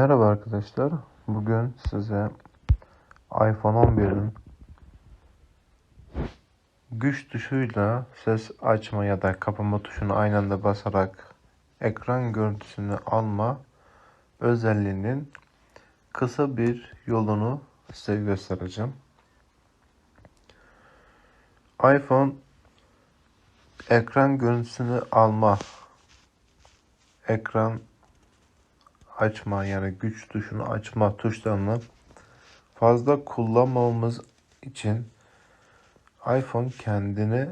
arkadaşlar. Bugün size iPhone 11'in güç tuşuyla ses açma ya da kapama tuşunu aynı anda basarak ekran görüntüsünü alma özelliğinin kısa bir yolunu size göstereceğim. iPhone ekran görüntüsünü alma ekran açma yani güç tuşunu açma tuşlarını fazla kullanmamamız için iPhone kendini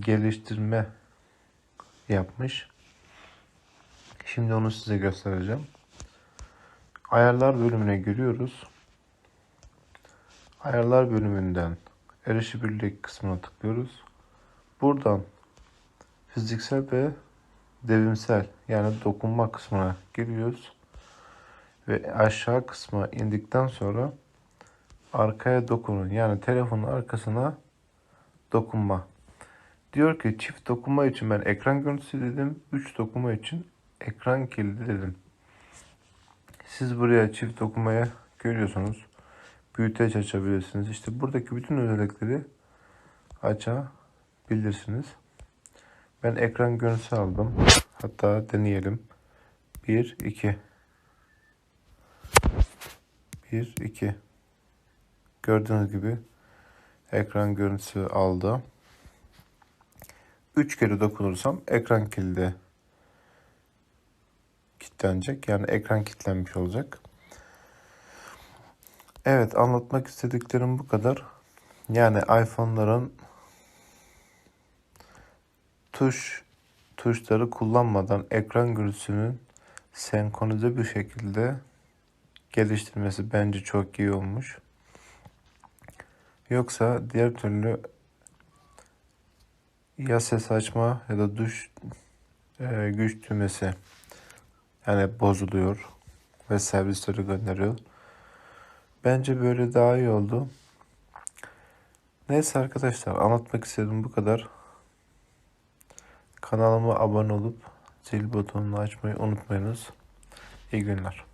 geliştirme yapmış. Şimdi onu size göstereceğim. Ayarlar bölümüne giriyoruz. Ayarlar bölümünden erişebilirlik kısmına tıklıyoruz. Buradan fiziksel ve devimsel yani dokunma kısmına giriyoruz. Ve aşağı kısma indikten sonra arkaya dokunun. Yani telefonun arkasına dokunma. Diyor ki çift dokunma için ben ekran görüntüsü dedim. Üç dokunma için ekran kilidi dedim. Siz buraya çift dokunmaya görüyorsunuz. Büyüteç açabilirsiniz. İşte buradaki bütün özellikleri açabilirsiniz. Ben ekran görüntüsü aldım. Hatta deneyelim. 1 2 1 2 Gördüğünüz gibi ekran görüntüsü aldı. 3 kere dokunursam ekran kilidi kilitlenecek. Yani ekran kilitlenmiş olacak. Evet anlatmak istediklerim bu kadar. Yani iPhone'ların tuş tuşları kullanmadan ekran görüntüsünün senkronize bir şekilde geliştirmesi bence çok iyi olmuş. Yoksa diğer türlü ya ses açma ya da duş e, güç düğmesi yani bozuluyor ve servisleri gönderiyor. Bence böyle daha iyi oldu. Neyse arkadaşlar anlatmak istedim bu kadar. Kanalıma abone olup zil butonunu açmayı unutmayınız. İyi günler.